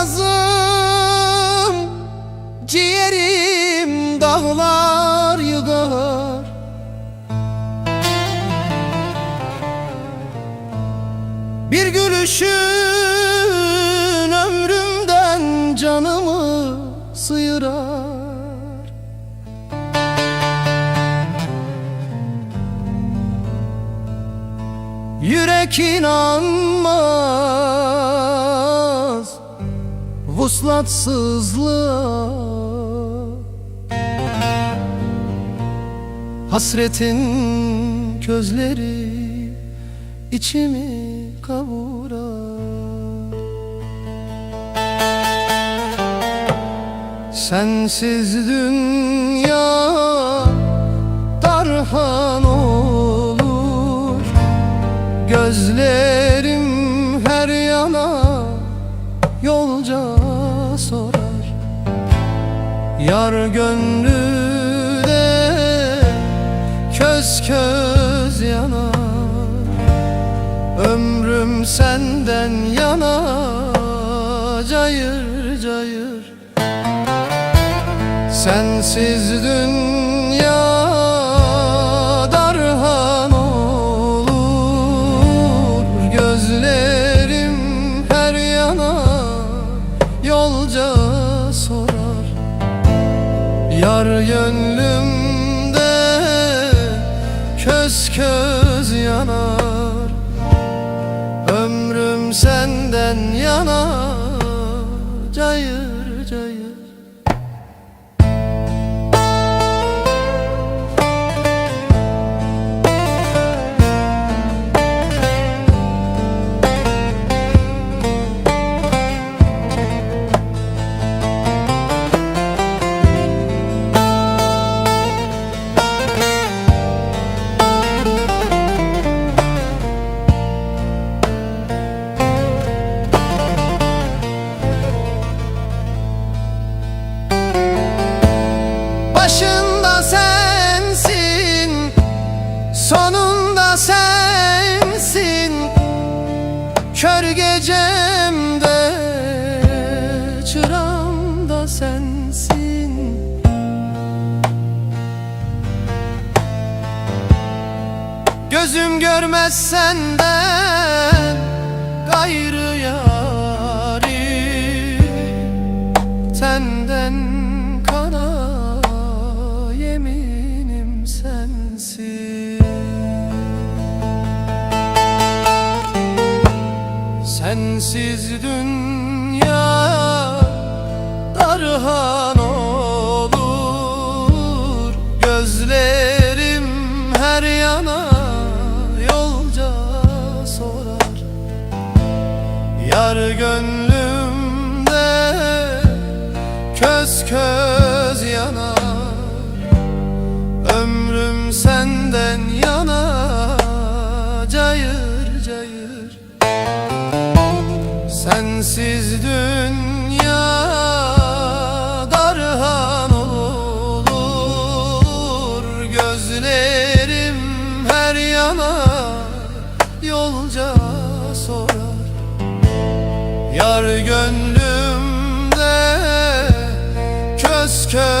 yazım Ciğerim dağlar yıkar. Bir gülüşün ömrümden canımı sıyırar. Yürek inanmaz Vuslatsızlığa Hasretin közleri içimi kavurar Sensiz dünya darhan olur. Gözlerim her yana yolca sorar. Yar gönlü de köz köz yanar. Ömrüm senden yana cayır cayır. Sensiz dünya yolca sorar. Yar gönlümde köz köz görmez senden Gayrı yari Tenden kana Yeminim sensin Sensiz dünya darhan Yar gönlümde köz köz yanar Ömrüm senden yana cayır cayır. Sensiz dünya Yar gönlümde köz köz